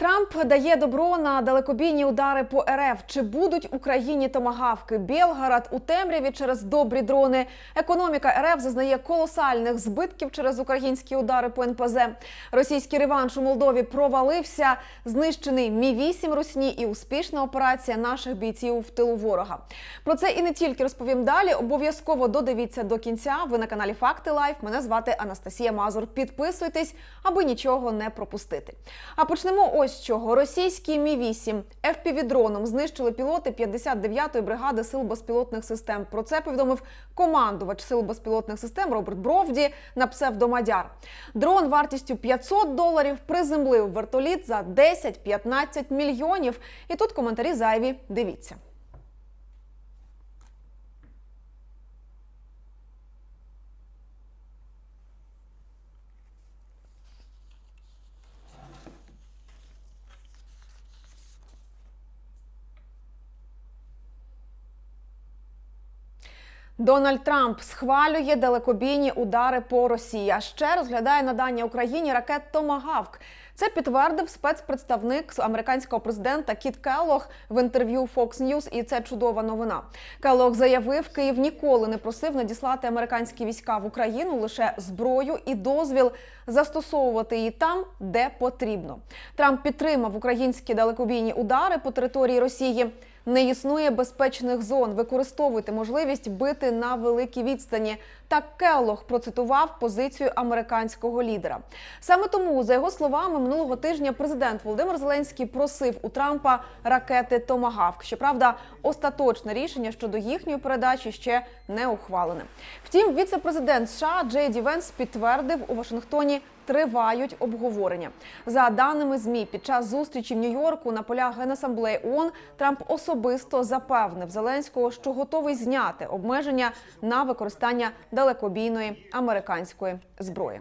Трамп дає добро на далекобійні удари по РФ. Чи будуть Україні томагавки? Білгород у темряві через добрі дрони. Економіка РФ зазнає колосальних збитків через українські удари по НПЗ. Російський реванш у Молдові провалився. Знищений Мі 8 Русні і успішна операція наших бійців в тилу ворога. Про це і не тільки розповім далі. Обов'язково додивіться до кінця. Ви на каналі Факти Лайф. Мене звати Анастасія Мазур. Підписуйтесь, аби нічого не пропустити. А почнемо ось з чого. російські Мі 8 FPV-дроном знищили пілоти 59-ї бригади сил безпілотних систем. Про це повідомив командувач сил безпілотних систем Роберт Бровді на псевдомадяр. Дрон вартістю 500 доларів приземлив вертоліт за 10-15 мільйонів. І тут коментарі зайві. Дивіться. Дональд Трамп схвалює далекобійні удари по Росії. А ще розглядає надання Україні ракет Томагавк. Це підтвердив спецпредставник американського президента Кіт Келлог в інтерв'ю Fox News, і це чудова новина. Келлог заявив, Київ ніколи не просив надіслати американські війська в Україну лише зброю і дозвіл застосовувати її там, де потрібно. Трамп підтримав українські далекобійні удари по території Росії. Не існує безпечних зон. Використовуйте можливість бити на великій відстані. Так Келлог процитував позицію американського лідера. Саме тому, за його словами, минулого тижня президент Володимир Зеленський просив у Трампа ракети Томагавк. Щоправда, остаточне рішення щодо їхньої передачі ще не ухвалене. Втім, віце-президент США Джей Ді Венс підтвердив у Вашингтоні. Тривають обговорення за даними змі. Під час зустрічі в Нью-Йорку на полях Генасамблеї ООН Трамп особисто запевнив Зеленського, що готовий зняти обмеження на використання далекобійної американської зброї.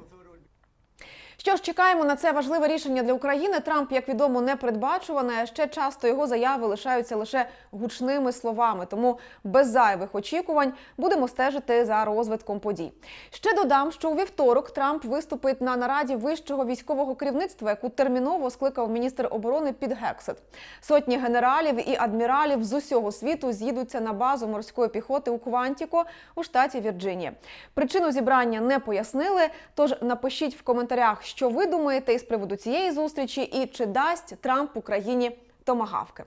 Що ж, чекаємо на це важливе рішення для України. Трамп, як відомо, не передбачуване. Ще часто його заяви лишаються лише гучними словами. Тому без зайвих очікувань будемо стежити за розвитком подій. Ще додам, що у вівторок Трамп виступить на нараді вищого військового керівництва, яку терміново скликав міністр оборони під Гексет. Сотні генералів і адміралів з усього світу з'їдуться на базу морської піхоти у Квантіко у штаті Вірджинія. Причину зібрання не пояснили. Тож напишіть в коментарях, що ви думаєте із приводу цієї зустрічі, і чи дасть Трамп Україні томагавки.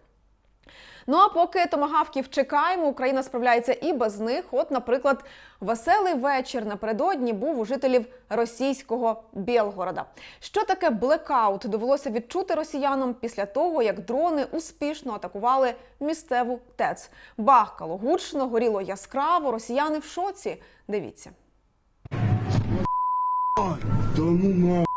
Ну а поки томагавків чекаємо, Україна справляється і без них. От, наприклад, веселий вечір напередодні був у жителів російського Білгорода. Що таке блекаут довелося відчути росіянам після того, як дрони успішно атакували місцеву ТЕЦ. Бахкало гучно, горіло яскраво. Росіяни в шоці. Дивіться. Да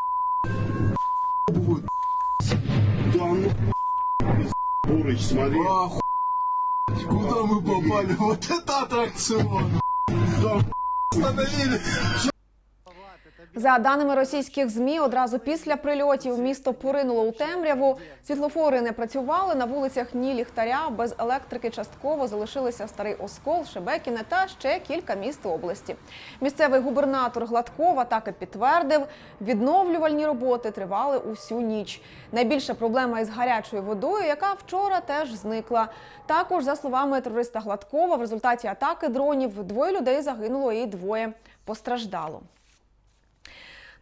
Бурыч, смотри. Оху... Куда мы попали? Вот это аттракцион! Да, Остановили! За даними російських змі, одразу після прильотів місто поринуло у темряву. Світлофори не працювали на вулицях ні ліхтаря, без електрики частково залишилися старий Оскол, Шебекіне та ще кілька міст області. Місцевий губернатор Гладкова так і підтвердив, відновлювальні роботи тривали усю ніч. Найбільша проблема із гарячою водою, яка вчора теж зникла. Також, за словами терориста Гладкова, в результаті атаки дронів двоє людей загинуло і двоє постраждало.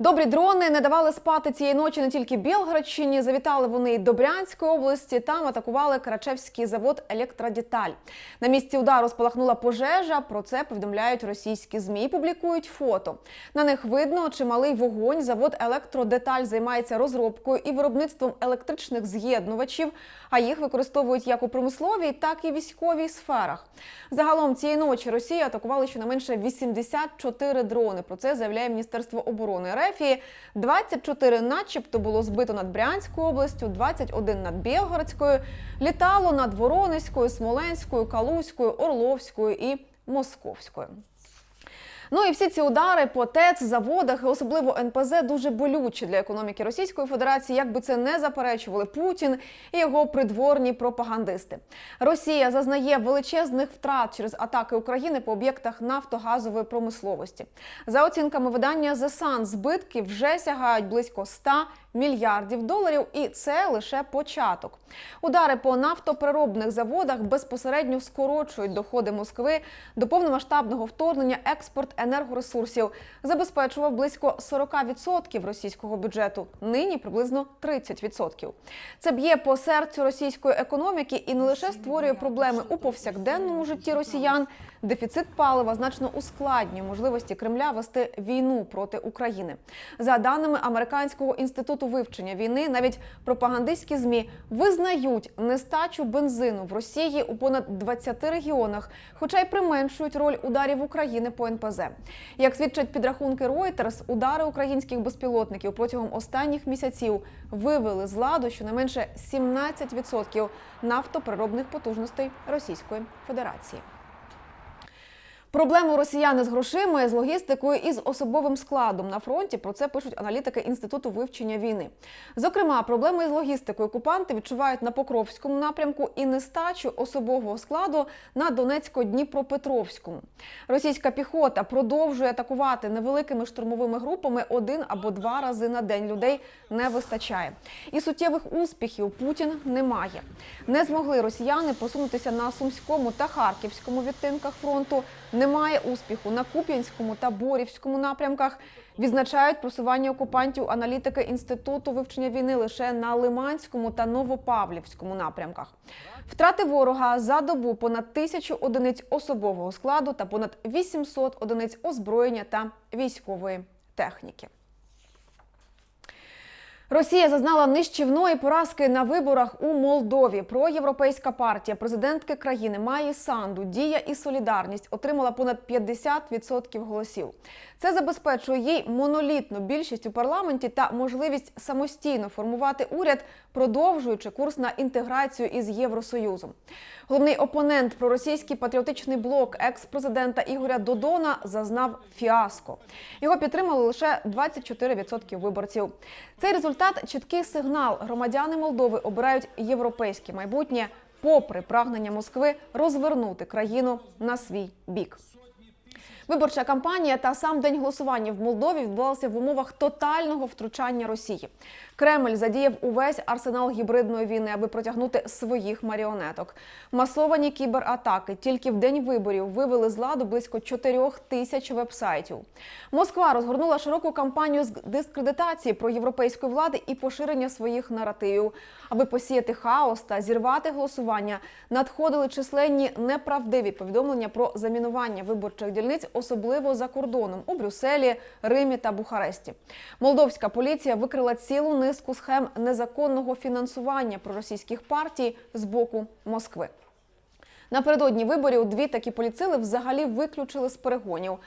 Добрі дрони не давали спати цієї ночі не тільки Білгородщині. Завітали вони й до Брянської області. Там атакували Карачевський завод Електродеталь. На місці удару спалахнула пожежа. Про це повідомляють російські змі. і Публікують фото. На них видно чималий вогонь. Завод Електродеталь займається розробкою і виробництвом електричних з'єднувачів, а їх використовують як у промисловій, так і військовій сферах. Загалом цієї ночі Росія атакували щонайменше 84 дрони. Про це заявляє Міністерство оборони РФ. 24 начебто було збито над Брянською областю, 21 над Білгородською, літало над Воронезькою, Смоленською, Калузькою, Орловською і Московською. Ну і всі ці удари по ТЕЦ, заводах, і особливо НПЗ, дуже болючі для економіки Російської Федерації, як би це не заперечували Путін і його придворні пропагандисти. Росія зазнає величезних втрат через атаки України по об'єктах нафтогазової промисловості. За оцінками видання The Sun, збитки вже сягають близько 100 мільярдів доларів, і це лише початок. Удари по нафтопереробних заводах безпосередньо скорочують доходи Москви до повномасштабного вторгнення. Експорт енергоресурсів забезпечував близько 40% російського бюджету. Нині приблизно 30%. Це б'є по серцю російської економіки і не лише створює проблеми у повсякденному житті росіян. Дефіцит палива значно ускладнює можливості Кремля вести війну проти України. За даними американського інституту вивчення війни, навіть пропагандистські змі визнають нестачу бензину в Росії у понад 20 регіонах, хоча й применшують роль ударів України по НПЗ. Як свідчать підрахунки Reuters, удари українських безпілотників протягом останніх місяців вивели з ладу щонайменше 17% нафтопереробних потужностей Російської Федерації. Проблеми у росіяни з грошима, з логістикою і з особовим складом на фронті. Про це пишуть аналітики інституту вивчення війни. Зокрема, проблеми з логістикою окупанти відчувають на Покровському напрямку і нестачу особового складу на Донецько-Дніпропетровському. Російська піхота продовжує атакувати невеликими штурмовими групами один або два рази на день. Людей не вистачає. І суттєвих успіхів Путін не має. Не змогли росіяни посунутися на Сумському та Харківському відтинках фронту. Немає успіху на Куп'янському та Борівському напрямках. Відзначають просування окупантів аналітики інституту вивчення війни лише на Лиманському та Новопавлівському напрямках. Втрати ворога за добу понад тисячу одиниць особового складу та понад 800 одиниць озброєння та військової техніки. Росія зазнала нищівної поразки на виборах у Молдові. Проєвропейська партія президентки країни Маї Санду, Дія і Солідарність отримала понад 50% голосів. Це забезпечує їй монолітну більшість у парламенті та можливість самостійно формувати уряд, продовжуючи курс на інтеграцію із Євросоюзом. Головний опонент проросійський патріотичний блок екс-президента Ігоря Додона зазнав фіаско. Його підтримали лише 24% виборців. Цей результат чіткий сигнал. Громадяни Молдови обирають європейське майбутнє, попри прагнення Москви розвернути країну на свій бік. Виборча кампанія та сам день голосування в Молдові відбувалися в умовах тотального втручання Росії. Кремль задіяв увесь арсенал гібридної війни, аби протягнути своїх маріонеток. Масовані кібератаки тільки в день виборів вивели з ладу близько 4 тисяч вебсайтів. Москва розгорнула широку кампанію з дискредитації про європейської влади і поширення своїх наративів, аби посіяти хаос та зірвати голосування. Надходили численні неправдиві повідомлення про замінування виборчих дільниць, особливо за кордоном у Брюсселі, Римі та Бухаресті. Молдовська поліція викрила цілу низку схем незаконного фінансування проросійських партій з боку Москви. Напередодні виборів дві такі поліцили взагалі виключили з перегонів.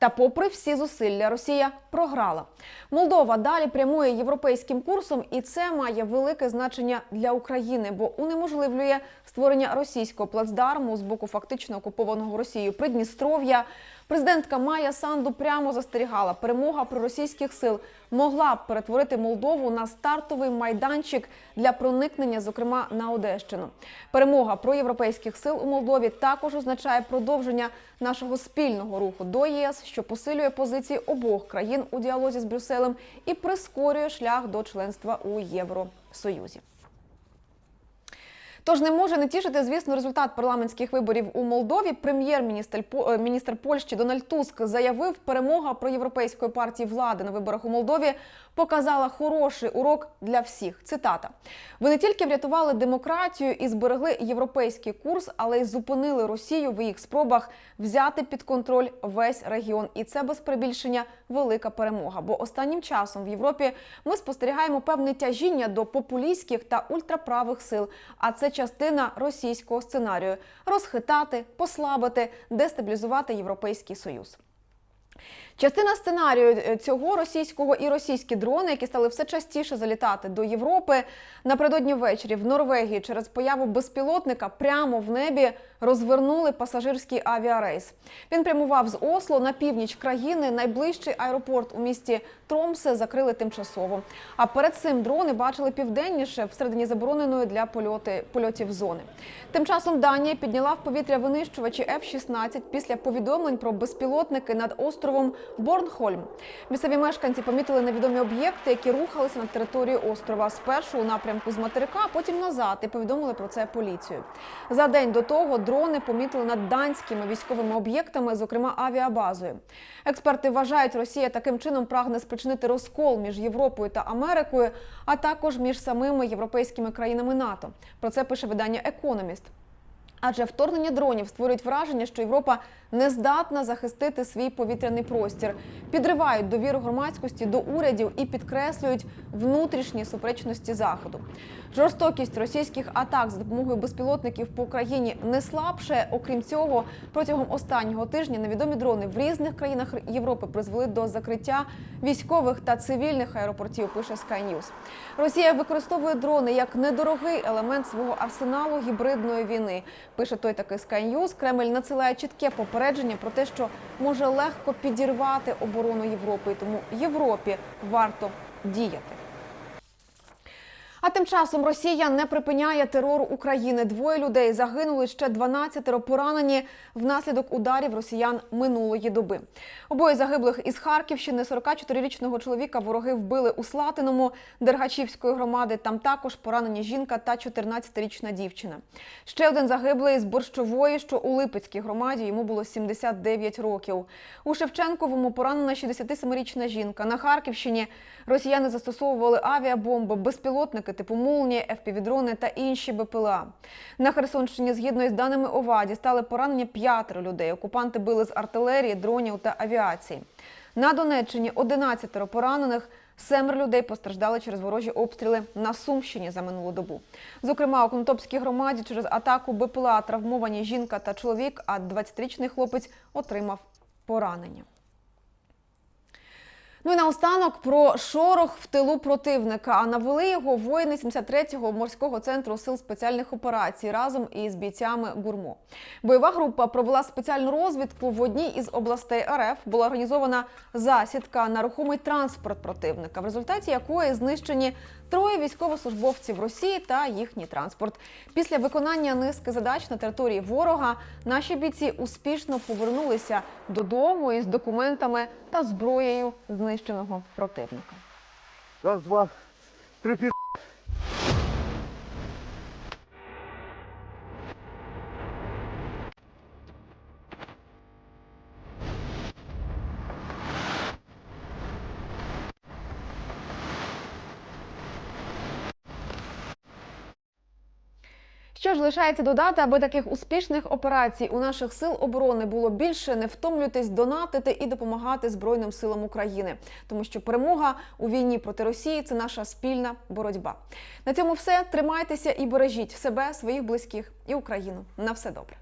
Та, попри всі зусилля, Росія програла. Молдова далі прямує європейським курсом, і це має велике значення для України, бо унеможливлює створення російського плацдарму з боку фактично окупованого Росією Придністров'я. Президентка Майя Санду прямо застерігала, перемога проросійських сил могла б перетворити Молдову на стартовий майданчик для проникнення, зокрема на Одещину. Перемога проєвропейських сил у Молдові також означає продовження нашого спільного руху до ЄС, що посилює позиції обох країн у діалозі з Брюсселем і прискорює шлях до членства у Євросоюзі. Тож не може не тішити, звісно, результат парламентських виборів у Молдові. Прем'єр-міністр е, міністр Польщі Дональд Туск заявив, перемога проєвропейської партії влади на виборах у Молдові показала хороший урок для всіх. Цитата: ви не тільки врятували демократію і зберегли європейський курс, але й зупинили Росію в їх спробах взяти під контроль весь регіон. І це без перебільшення велика перемога. Бо останнім часом в Європі ми спостерігаємо певне тяжіння до популістських та ультраправих сил. А це частина російського сценарію розхитати, послабити, дестабілізувати європейський союз. Частина сценарію е, цього російського і російські дрони, які стали все частіше залітати до Європи. Напередодні ввечері в Норвегії через появу безпілотника прямо в небі розвернули пасажирський авіарейс. Він прямував з Осло на північ країни. Найближчий аеропорт у місті Тромсе закрили тимчасово. А перед цим дрони бачили південніше всередині забороненої для польоти польотів зони. Тим часом Данія підняла в повітря винищувачі F-16 після повідомлень про безпілотники над островом Борнхольм. Місцеві мешканці помітили невідомі об'єкти, які рухалися на території острова спершу у напрямку з материка, а потім назад, і повідомили про це поліцію. За день до того дрони помітили над данськими військовими об'єктами, зокрема авіабазою. Експерти вважають, Росія таким чином прагне спричинити розкол між Європою та Америкою, а також між самими європейськими країнами НАТО. Про це пише видання Економіст. Адже вторгнення дронів створюють враження, що Європа не здатна захистити свій повітряний простір, підривають довіру громадськості до урядів і підкреслюють внутрішні суперечності заходу. Жорстокість російських атак за допомогою безпілотників по Україні не слабше. Окрім цього, протягом останнього тижня невідомі дрони в різних країнах Європи призвели до закриття військових та цивільних аеропортів. Пише Sky News. Росія використовує дрони як недорогий елемент свого арсеналу гібридної війни. Пише той такий Sky News. Кремль надсилає чітке попередження про те, що може легко підірвати оборону Європи, тому Європі варто діяти. А тим часом Росія не припиняє терору України. Двоє людей загинули ще 12 поранені внаслідок ударів росіян минулої доби. Обоє загиблих із Харківщини 44-річного чоловіка вороги вбили у Слатиному Дергачівської громади. Там також поранені жінка та 14-річна дівчина. Ще один загиблий з Борщової, що у Липецькій громаді йому було 79 років. У Шевченковому поранена 67-річна жінка. На Харківщині росіяни застосовували авіабомби, безпілотники типу «Молнія», FPV-дрони та інші БПЛА. На Херсонщині, згідно із даними ОВАДі, стали поранені п'ятеро людей. Окупанти били з артилерії, дронів та авіації. На Донеччині 11 поранених. Семеро людей постраждали через ворожі обстріли на Сумщині за минулу добу. Зокрема, у Конотопській громаді через атаку БПЛА травмовані жінка та чоловік, а 20-річний хлопець отримав поранення. Ну і наостанок про шорох в тилу противника. А навели його воїни 73-го морського центру сил спеціальних операцій разом із бійцями гурмо. Бойова група провела спеціальну розвідку в одній із областей РФ. Була організована засідка на рухомий транспорт противника, в результаті якої знищені троє військовослужбовців Росії та їхній транспорт. Після виконання низки задач на території ворога наші бійці успішно повернулися додому із документами та зброєю знищеного противника. Раз, два, три, пи***. Що ж лишається додати, аби таких успішних операцій у наших сил оборони було більше, не втомлюйтесь донатити і допомагати Збройним силам України, тому що перемога у війні проти Росії це наша спільна боротьба. На цьому все тримайтеся і бережіть себе, своїх близьких і Україну. На все добре.